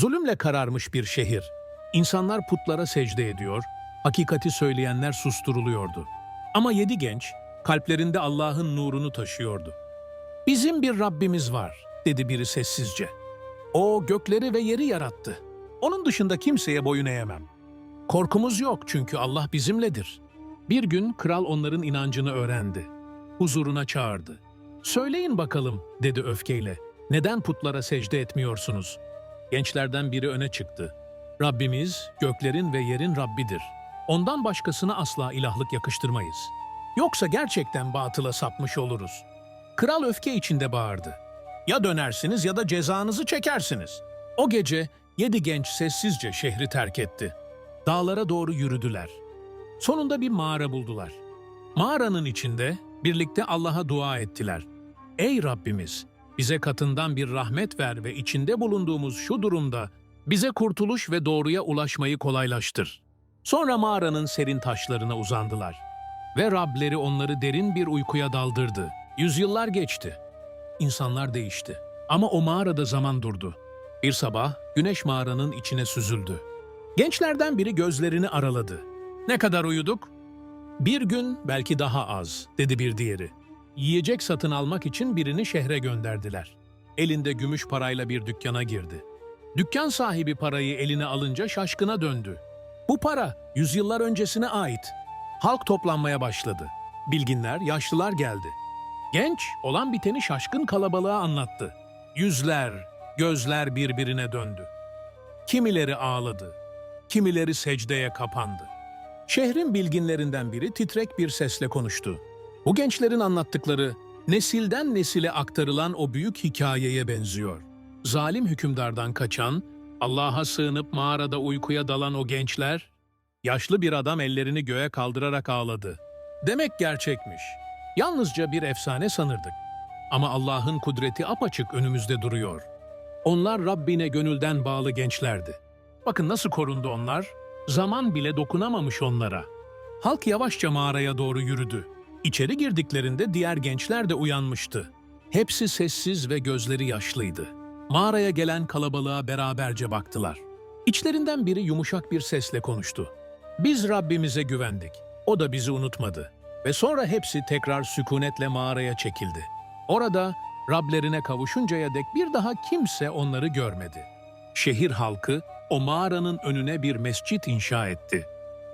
Zulümle kararmış bir şehir. İnsanlar putlara secde ediyor, hakikati söyleyenler susturuluyordu. Ama yedi genç, kalplerinde Allah'ın nurunu taşıyordu. Bizim bir Rabbimiz var, dedi biri sessizce. O gökleri ve yeri yarattı. Onun dışında kimseye boyun eğemem. Korkumuz yok çünkü Allah bizimledir. Bir gün kral onların inancını öğrendi. Huzuruna çağırdı. Söyleyin bakalım, dedi öfkeyle. Neden putlara secde etmiyorsunuz? Gençlerden biri öne çıktı. Rabbimiz göklerin ve yerin Rabbidir. Ondan başkasına asla ilahlık yakıştırmayız. Yoksa gerçekten batıla sapmış oluruz. Kral öfke içinde bağırdı. Ya dönersiniz ya da cezanızı çekersiniz. O gece yedi genç sessizce şehri terk etti. Dağlara doğru yürüdüler. Sonunda bir mağara buldular. Mağaranın içinde birlikte Allah'a dua ettiler. Ey Rabbimiz! Bize katından bir rahmet ver ve içinde bulunduğumuz şu durumda bize kurtuluş ve doğruya ulaşmayı kolaylaştır. Sonra mağaranın serin taşlarına uzandılar. Ve Rableri onları derin bir uykuya daldırdı. Yüzyıllar geçti. İnsanlar değişti. Ama o mağarada zaman durdu. Bir sabah güneş mağaranın içine süzüldü. Gençlerden biri gözlerini araladı. Ne kadar uyuduk? Bir gün belki daha az, dedi bir diğeri. Yiyecek satın almak için birini şehre gönderdiler. Elinde gümüş parayla bir dükkana girdi. Dükkan sahibi parayı eline alınca şaşkına döndü. Bu para yüzyıllar öncesine ait. Halk toplanmaya başladı. Bilginler, yaşlılar geldi. Genç olan biteni şaşkın kalabalığa anlattı. Yüzler, gözler birbirine döndü. Kimileri ağladı, kimileri secdeye kapandı. Şehrin bilginlerinden biri titrek bir sesle konuştu. Bu gençlerin anlattıkları nesilden nesile aktarılan o büyük hikayeye benziyor. Zalim hükümdardan kaçan, Allah'a sığınıp mağarada uykuya dalan o gençler, yaşlı bir adam ellerini göğe kaldırarak ağladı. Demek gerçekmiş. Yalnızca bir efsane sanırdık. Ama Allah'ın kudreti apaçık önümüzde duruyor. Onlar Rabbine gönülden bağlı gençlerdi. Bakın nasıl korundu onlar. Zaman bile dokunamamış onlara. Halk yavaşça mağaraya doğru yürüdü. İçeri girdiklerinde diğer gençler de uyanmıştı. Hepsi sessiz ve gözleri yaşlıydı. Mağaraya gelen kalabalığa beraberce baktılar. İçlerinden biri yumuşak bir sesle konuştu. Biz Rabbimize güvendik. O da bizi unutmadı. Ve sonra hepsi tekrar sükunetle mağaraya çekildi. Orada Rablerine kavuşuncaya dek bir daha kimse onları görmedi. Şehir halkı o mağaranın önüne bir mescit inşa etti.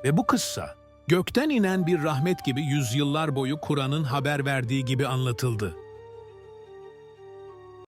Ve bu kıssa gökten inen bir rahmet gibi yüzyıllar boyu Kur'an'ın haber verdiği gibi anlatıldı.